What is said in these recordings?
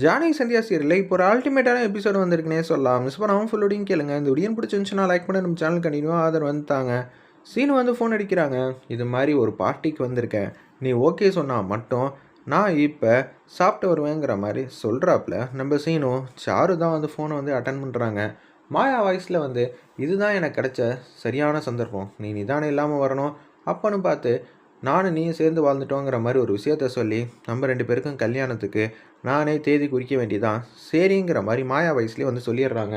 Johnny Sandhya serial இப்போ ஒரு அல்டிமேட்டான episode வந்திருக்குனே சொல்லலாம். மிஸ் பண்ணாமல் ஃபுல்லோடையும் கேளுங்க. இந்த வீடியோ பிடிச்சிருந்துச்சுன்னா லைக் பண்ணி. நம்ம சேனல் கண்டினியூவாக ஆதரவு வந்துட்டாங்க. சீனு வந்து ஃபோன் அடிக்கிறாங்க. இது மாதிரி ஒரு பார்ட்டிக்கு வந்திருக்கேன். நீ ஓகே சொன்னால் மட்டும் நான் இப்போ சாப்பிட்டு வருவேங்கிற மாதிரி சொல்கிறாப்புல நம்ம சீனு சாரு தான் வந்து ஃபோனை வந்து அட்டன் பண்ணுறாங்க மாயா வாய்ஸில் வந்து இதுதான் எனக்கு கிடைச்ச சரியான சந்தர்ப்பம். நீ நிதானம் இல்லாமல் வரணும். அப்போன்னு பார்த்து நானும் நீயும் சேர்ந்து வாழ்ந்துட்டோங்கிற மாதிரி ஒரு விஷயத்த சொல்லி நம்ம ரெண்டு பேருக்கும் கல்யாணத்துக்கு நானே தேதி குறிக்க வேண்டியதான் சரிங்கிற மாதிரி மாயா வயசுலேயே வந்து சொல்லிடுறாங்க.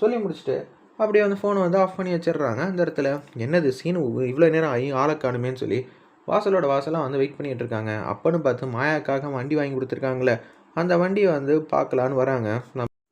சொல்லி முடிச்சுட்டு அப்படியே வந்து ஃபோனை வந்து ஆஃப் பண்ணி வச்சிடுறாங்க. அந்த இடத்துல என்னது சீனு இவ்வளோ நேரம் ஆகி ஆளை காணுமேன்னு சொல்லி வாசலோட வாசலாக வந்து வெயிட் பண்ணிகிட்டு இருக்காங்க. அப்பன்னு பார்த்து மாயாக்காக வண்டி வாங்கி கொடுத்துருக்காங்களே அந்த வண்டியை வந்து பார்க்கலான்னு வராங்க.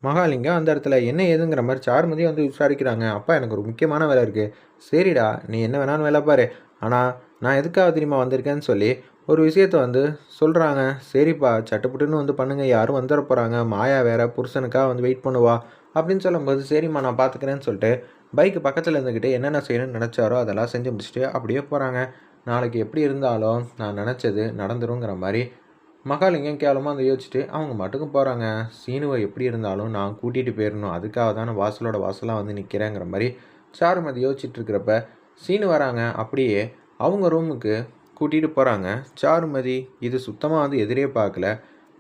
மகாலிங்கம் அந்த இடத்துல என்ன ஏதுங்கிற மாதிரி சாருமதி வந்து விசாரிக்கிறாங்க. அப்பா எனக்கு ஒரு முக்கியமான வேலை இருக்குது சரிடா நீ என்ன வேணாலும் வேலை பாரு. ஆனால் நான் எதுக்காக தெரியுமா வந்திருக்கேன்னு சொல்லி ஒரு விஷயத்த வந்து சொல்கிறாங்க சரிப்பா சட்டுப்புட்டுன்னு வந்து பண்ணுங்கள் யாரும் வந்துட போகிறாங்க மாயா வேற புருஷனுக்காக வந்து வெயிட் பண்ணுவா அப்படின்னு சொல்லும்போது சரிம்மா நான் பார்த்துக்கிறேன்னு சொல்லிட்டு பைக்கு பக்கத்தில் இருந்துக்கிட்டு என்னென்ன செய்யணும்னு நினச்சாரோ அதெல்லாம் செஞ்சு முடிச்சுட்டு அப்படியே போகிறாங்க நாளைக்கு எப்படி இருந்தாலும் நான் நினச்சது நடந்துருங்கிற மாதிரி மகாலிங்கம் கேவலமாக அதை யோசிச்சுட்டு அவங்க மட்டுக்கும் போகிறாங்க சீனுவை எப்படி இருந்தாலும் நான் கூட்டிகிட்டு போயிடணும். அதுக்காக தான் நான் வாசலோட வாசலாக வந்து நிற்கிறேங்கிற மாதிரி சாரும் அது யோசிச்சுட்டு இருக்கிறப்ப சீனு வராங்க அப்படியே அவங்க ரூமுக்கு கூட்டிகிட்டு போகிறாங்க சாருமதி இது சுத்தமாக வந்து எதிரே பார்க்கல.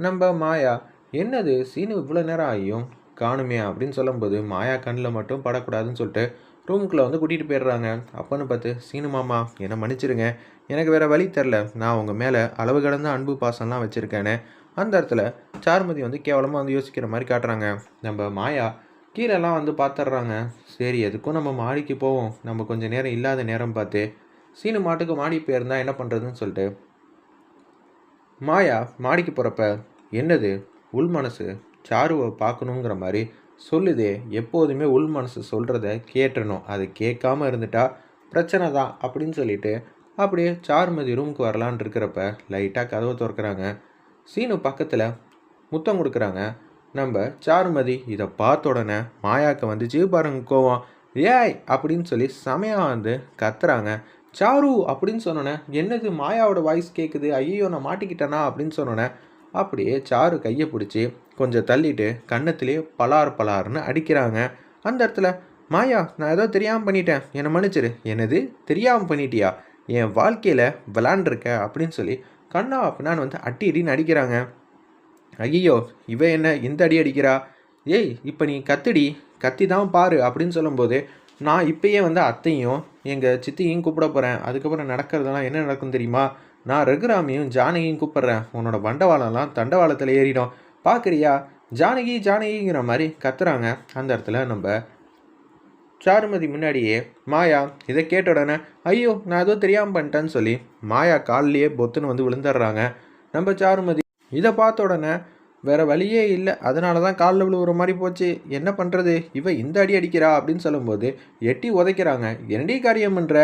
நம்ம மாயா என்னது சீனு இவ்வளோ நேரம் ஆகியும் காணுமே அப்படின்னு சொல்லும்போது மாயா கண்ணில் மட்டும் படக்கூடாதுன்னு சொல்லிட்டு ரூமுக்குள்ளே வந்து கூட்டிகிட்டு போயிடுறாங்க. அப்போன்னு பார்த்து சீனு மாமா என்னை மன்னிச்சிருங்க எனக்கு வேறு வழி தெரில நான் உங்கள் மேலே அளவு கடந்த அன்பு பாசம்லாம் வச்சுருக்கேனே. அந்த இடத்துல சாருமதி வந்து கேவலமாக வந்து யோசிக்கிற மாதிரி காட்டுறாங்க. நம்ம மாயா கீழெல்லாம் வந்து பார்த்துட்றாங்க சரி எதுக்கும் நம்ம மாடிக்கு போவோம். நம்ம கொஞ்சம் நேரம் இல்லாத நேரம் பார்த்து சீனு மாட்டுக்கு மாடி போயிருந்தா என்ன பண்ணுறதுன்னு சொல்லிட்டு. மாயா மாடிக்கு போகிறப்ப என்னது? உள் மனசு சாருவை பார்க்கணுங்கிற மாதிரி சொல்லுதே. எப்போதுமே உள் மனசு சொல்கிறத கேட்டணும். அது கேட்காம இருந்துட்டா பிரச்சனை தான் அப்படின்னு சொல்லிட்டு அப்படியே சாருமதி ரூமுக்கு வரலான் இருக்கிறப்ப லைட்டாக கதவை திறக்கிறாங்க. சீனு பக்கத்தில் முத்தம் கொடுக்குறாங்க. நம்ம சாருமதி இதை பார்த்த உடனே மாயாக்கு வந்துச்சு பாருங்க கோவம். ஏய்! அப்படின்னு சொல்லி செமையாக வந்து கத்துறாங்க. சாரு! அப்படின்னு சொன்னோன்னே என்னது மாயாவோட வாய்ஸ் கேட்குது ஐயோ நான் மாட்டிக்கிட்டேனா? அப்படின்னு சொன்னோன்னே அப்படியே சாரு கையை பிடிச்சி கொஞ்சம் தள்ளிட்டு கன்னத்திலே பலார் பலார்னு அடிக்கிறாங்க. அந்த இடத்துல மாயா நான் ஏதோ தெரியாமல் பண்ணிட்டேன். என்னை மன்னிச்சிரு. என்னது? தெரியாமல் பண்ணிட்டியா? என் வாழ்க்கையில் விளாண்டுருக்க? அப்படின்னு சொல்லி கண்ணா அப்படின்னு வந்து அட்டி அடின்னு அடிக்கிறாங்க. ஐயோ இவ என்ன இந்த அடி அடிக்கிறா? ஏய் இப்போ நீ கத்துடி கத்தி தான் பாரு அப்படின்னு சொல்லும்போது நான் இப்பயே வந்து அத்தையும் எங்கள் சித்தியும் கூப்பிட போகிறேன் அதுக்கப்புறம் நடக்கிறதெல்லாம் என்ன நடக்கும் தெரியுமா? நான் ரகுராமியும் ஜானகியும் கூப்பிட்றேன். உன்னோட வண்டவாளம்லாம் தண்டவாளத்தில் ஏறிடும். பார்க்குறியா ஜானகி ஜானகிங்கிற மாதிரி கத்துறாங்க. அந்த இடத்துல நம்ம சாருமதி முன்னாடியே மாயா இதை கேட்ட உடனே ஐயோ நான் ஏதோ தெரியாமல் பண்ணிட்டேன்னு சொல்லி மாயா காலிலேயே பொத்துன்னு வந்து விழுந்துடுறாங்க. நம்ம சாருமதி இதை பார்த்த உடனே வேற வழியே இல்லை. அதனால தான் காலில் விழுவுற மாதிரி போச்சு. என்ன பண்ணுறது இவ இந்த அடி அடிக்கிறா அப்படின்னு சொல்லும்போது எட்டி உதைக்கிறாங்க. என்னடி காரியம் பண்ணுற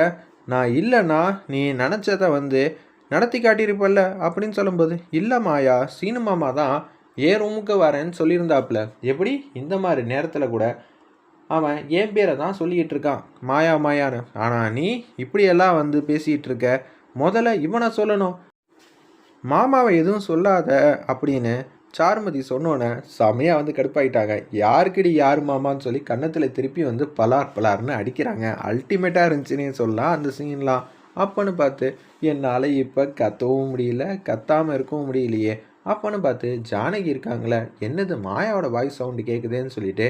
நான் இல்லைன்னா நீ நினச்சதை வந்து நடத்தி காட்டியிருப்பல்ல அப்படின்னு சொல்லும்போது இல்லை மாயா சீனு மாமா தான் ஏ ரூமுக்கு வரேன்னு சொல்லியிருந்தாப்புல. எப்படி? இந்த மாதிரி நேரத்தில் கூட அவன் என் பேரை தான் சொல்லிக்கிட்டு இருக்கான். மாயா மாயான்னு. ஆனால் நீ இப்படியெல்லாம் வந்து பேசிகிட்டு இருக்க. முதல்ல இவனை சொல்லணும். மாமாவை எதுவும் சொல்லாத அப்படின்னு சாருமதி சொன்னோன்னே செமையாக வந்து கடுப்பாயிட்டாங்க. யாருக்குடி யார் மாமான்னு சொல்லி கன்னத்தில் திருப்பி வந்து பலார் பலார்னு அடிக்கிறாங்க. அல்டிமேட்டாக இருந்துச்சுன்னு சொல்லலாம் அந்த சீன்லாம். அப்பன்னு பார்த்து என்னால் இப்போ கத்தவும் முடியல கத்தாமல் இருக்கவும் முடியலையே. அப்பன்னு பார்த்து ஜானகி இருக்காங்களே என்னது மாயாவோட வாய்ஸ் சவுண்டு கேட்குதுன்னு சொல்லிட்டு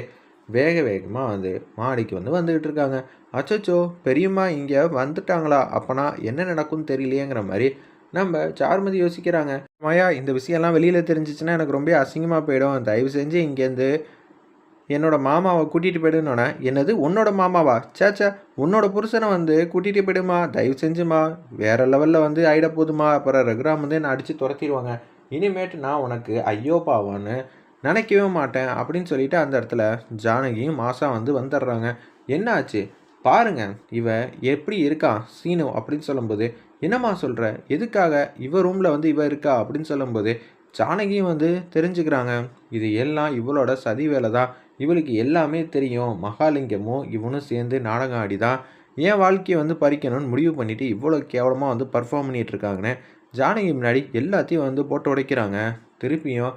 வேக வேகமாக வந்து மாடிக்கு வந்து வந்துக்கிட்டு இருக்காங்க. அச்சோச்சோ பெரியம்மா இங்கே வந்துட்டாங்களா? அப்போனா என்ன நடக்கும்னு தெரியலையேங்கிற மாதிரி நம்ம சார்மதி யோசிக்கிறாங்க மாயா இந்த விஷயம்லாம் வெளியில் தெரிஞ்சிச்சுன்னா எனக்கு ரொம்ப அசிங்கமாக போயிடும். தயவு செஞ்சு இங்கேருந்து என்னோட மாமாவை கூட்டிகிட்டு போயிடுனோடனே என்னது? உன்னோட மாமாவா? சேச்சா உன்னோட புருஷனை வந்து கூட்டிகிட்டு போயிடுமா? தயவு செஞ்சுமா. வேறு லெவலில் வந்து ஆயிட போதுமா? அப்புறம் ரகுராம் வந்து என்னை அடித்து துரத்திடுவாங்க. இனிமேட்டு நான் உனக்கு ஐயோ பாவான்னு நினைக்கவே மாட்டேன். அப்படின்னு சொல்லிட்டு அந்த இடத்துல ஜானகியும் மாசா வந்து வந்துடுறாங்க. என்ன ஆச்சு பாருங்க இவ எப்படி இருக்கா சீனு அப்படின்னு சொல்லும்போது என்னம்மா சொல்கிற எதுக்காக இவ ரூமில் வந்து இவ இருக்கா அப்படின்னு சொல்லும்போது ஜானகியும் வந்து தெரிஞ்சுக்கிறாங்க. இது எல்லாம் இவளோட சதி வேலை தான் இவளுக்கு எல்லாமே தெரியும். மகாலிங்கமும் இவனும் சேர்ந்து நாடகம் ஆடி தான் என் வாழ்க்கையை வந்து பறிக்கணும்னு முடிவு பண்ணிவிட்டு இவ்வளோ கேவலமாக வந்து பர்ஃபார்ம் பண்ணிகிட்டு இருக்காங்கன்னு ஜானகி முன்னாடி எல்லாத்தையும் வந்து போட்டு உடைக்கிறாங்க. திருப்பியும்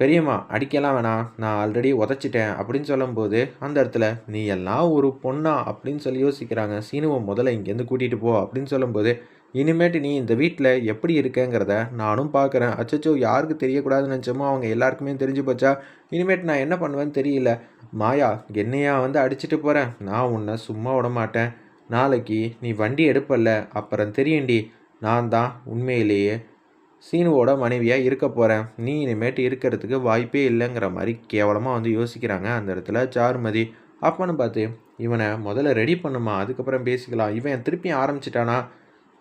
பெரியம்மா அடிக்கலாம் வேணாம் நான் ஆல்ரெடி உதச்சிட்டேன் அப்படின்னு சொல்லும்போது அந்த இடத்துல நீ எல்லாம் ஒரு பொண்ணா? அப்படின்னு சொல்லி யோசிக்கிறாங்க. சீனுவை முதல்ல இங்கேருந்து கூட்டிகிட்டு போ அப்படின்னு சொல்லும்போது இனிமேட்டு நீ இந்த வீட்டில் எப்படி இருக்கேங்கிறத நானும் பார்க்குறேன் அச்சச்சோ யாருக்கு தெரியக்கூடாதுன்னு நினச்சோமோ அவங்க எல்லாருக்குமே தெரிஞ்சு போச்சா? இனிமேட்டு நான் என்ன பண்ணுவேன்னு தெரியல. மாயா என்னையா வந்து அடிச்சிட்டு போகிறேன் நான் உன்னை சும்மா விட மாட்டேன் நாளைக்கு நீ வண்டி எடுப்பல்ல. அப்புறம் தெரியண்டி நான் தான் உண்மையிலேயே சீனுவோட மனைவியாக இருக்க போகிறேன் நீ இனிமேட்டு இருக்கிறதுக்கு வாய்ப்பே இல்லைங்கிற மாதிரி கேவலமாக வந்து யோசிக்கிறாங்க அந்த இடத்துல சாருமதி. அப்பன்னு பார்த்து இவனை முதல்ல ரெடி பண்ணுமா? அதுக்கப்புறம் பேசிக்கலாம். இவன் திருப்பி ஆரம்பிச்சிட்டானா?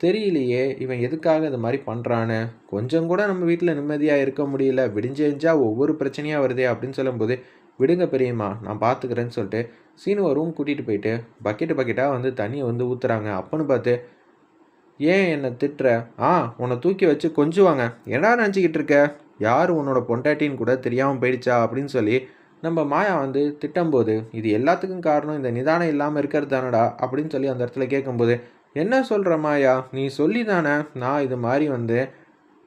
தெரியலையே. இவன் எதுக்காக இது மாதிரி பண்ணுறான்னு கொஞ்சம் கூட நம்ம வீட்டில் நிம்மதியாக இருக்க முடியல. விடிஞ்செஞ்சா ஒவ்வொரு பிரச்சனையாக வருதே அப்படின்னு சொல்லும்போது விடுங்க பெரியம்மா நான் பார்த்துக்கிறேன்னு சொல்லிட்டு சீனுவை ரூம் கூட்டிகிட்டு போயிட்டு பக்கெட்டு பக்கெட்டாக வந்து தண்ணியை வந்து ஊற்றுறாங்க அப்பன்னு பார்த்து ஏன் என்னை திட்டுற? ஆ உன்னை தூக்கி வச்சு கொஞ்சுவாங்க. என்னடா நினச்சிக்கிட்டு இருக்க? யார் உன்னோட பொண்டாட்டின்னு கூட தெரியாமல் போயிடுச்சா? அப்படின்னு சொல்லி நம்ம மாயா வந்து திட்டும்போது இது எல்லாத்துக்கும் காரணம் இந்த நிதானம் இல்லாமல் இருக்கிறது தானடா? அப்படின்னு சொல்லி அந்த இடத்துல கேட்கும்போது என்ன சொல்கிற மாயா? நீ சொல்லி தானே நான் இது மாதிரி வந்து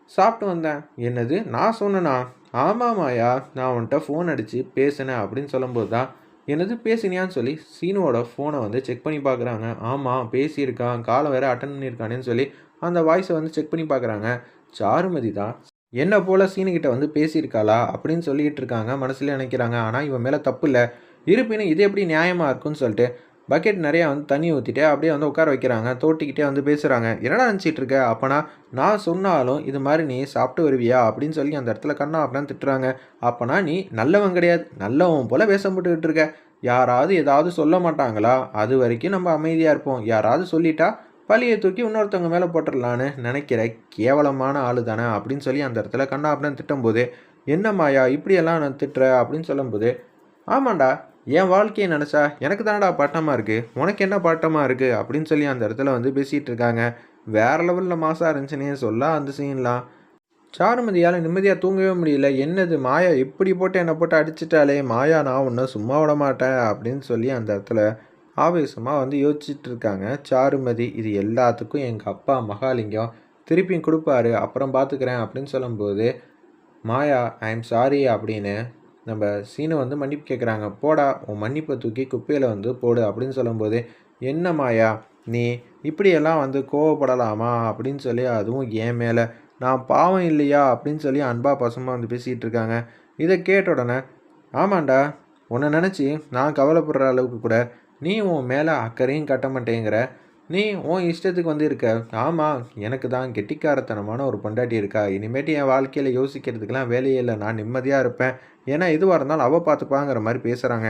சாப்பிட்டு வந்தேன். என்னது? நான் சொன்னேனா? ஆமாம் மாயா நான் உன்கிட்ட ஃபோன் அடித்து பேசினேன் அப்படின்னு சொல்லும்போது தான் என்னது பேசினியான்னு சொல்லி சீனுவோட ஃபோனை வந்து செக் பண்ணி பார்க்குறாங்க. ஆமாம் பேசியிருக்கான் காலை வேறு அட்டன் பண்ணியிருக்கானேன்னு சொல்லி அந்த வாய்ஸை வந்து செக் பண்ணி பார்க்குறாங்க. சாருமதி தான் என்ன போல் சீனுக்கிட்ட வந்து பேசியிருக்காளா? அப்படின்னு சொல்லிக்கிட்டு இருக்காங்க மனசுல நினைக்கிறாங்க. ஆனால் இவன் மேலே தப்பு இல்லை. இருப்பினும் இது எப்படி நியாயமாக இருக்குன்னு சொல்லிட்டு பக்கெட் நிறையா வந்து தண்ணி ஊற்றிட்டு அப்படியே வந்து உட்கார வைக்கிறாங்க. தோட்டிக்கிட்டே வந்து பேசுகிறாங்க என்னடா நினச்சிட்டு இருக்க அப்போனா? நான் சொன்னாலும் இது மாதிரி நீ சாப்பிட்டு வருவியா? அப்படின்னு சொல்லி அந்த இடத்துல கண்ணா அப்படின்னு திட்டுறாங்க. அப்போனா நீ நல்லவன் கிடையாது. நல்லவன் போல் வேஷப்பட்டுக்கிட்டு இருக்க. யாராவது ஏதாவது சொல்ல மாட்டாங்களா? அது வரைக்கும் நம்ம அமைதியாக இருப்போம். யாராவது சொல்லிட்டா பழியை தூக்கி இன்னொருத்தவங்க மேலே போட்டுடலான்னு நினைக்கிற கேவலமான ஆளு தானே அப்படின்னு சொல்லி அந்த இடத்துல கண்ணா அப்படின்னு திட்டும்போது என்ன மாயா இப்படியெல்லாம் நான் திட்டுற? அப்படின்னு சொல்லும்போது ஆமாண்டா. என் வாழ்க்கையை நினச்சா எனக்கு தானடா பாட்டமாக இருக்குது உனக்கு என்ன பாட்டமாக இருக்குது அப்படின்னு சொல்லி அந்த இடத்துல வந்து பேசிகிட்டு இருக்காங்க. வேறு லெவலில் மாசாக இருந்துச்சுன்னே சொல்ல அந்த சீன்லாம் சாருமதியால் நிம்மதியாக தூங்கவே முடியல. என்னது மாயா இப்படி போட்டு என்னை போட்டு அடிச்சிட்டாலே மாயா நான் ஒன்றும் சும்மா விட மாட்டேன் அப்படின்னு சொல்லி அந்த இடத்துல ஆவேசமாக வந்து யோசிச்சுட்டு இருக்காங்க சாருமதி. இது எல்லாத்துக்கும் எங்கள் அப்பா மகாலிங்கம் திருப்பியும் கொடுப்பாரு. அப்புறம் பார்த்துக்கிறேன் அப்படின்னு சொல்லும்போது மாயா ஐ எம் சாரி அப்படின்னு நம்ம சீனை வந்து மன்னிப்பு கேட்குறாங்க போடா உன் மன்னிப்பை தூக்கி குப்பையில் வந்து போடு அப்படின்னு சொல்லும்போது என்ன மாயா நீ இப்படியெல்லாம் வந்து கோவப்படலாமா அப்படின்னு சொல்லி அதுவும் என் மேலே. நான் பாவம் இல்லையா அப்படின்னு சொல்லி அன்பா பசமாக வந்து பேசிகிட்டு இருக்காங்க. இதை கேட்ட உடனே ஆமாண்டா உன்னை நினச்சி நான் கவலைப்படுற அளவுக்கு கூட நீ உன் மேலே அக்கறையும் கட்ட மாட்டேங்கிற. நீ உன் இஷ்டத்துக்கு வந்து இருக்க. ஆமாம் எனக்கு தான் கெட்டிக்காரத்தனமான ஒரு பொண்டாட்டி இருக்கா. இனிமேட்டு என் வாழ்க்கையில் யோசிக்கிறதுக்கெலாம் வேலையே இல்லை. நான் நிம்மதியாக இருப்பேன். ஏன்னா எதுவாக இருந்தாலும் அவள் பார்த்துப்பாங்கிற மாதிரி பேசுகிறாங்க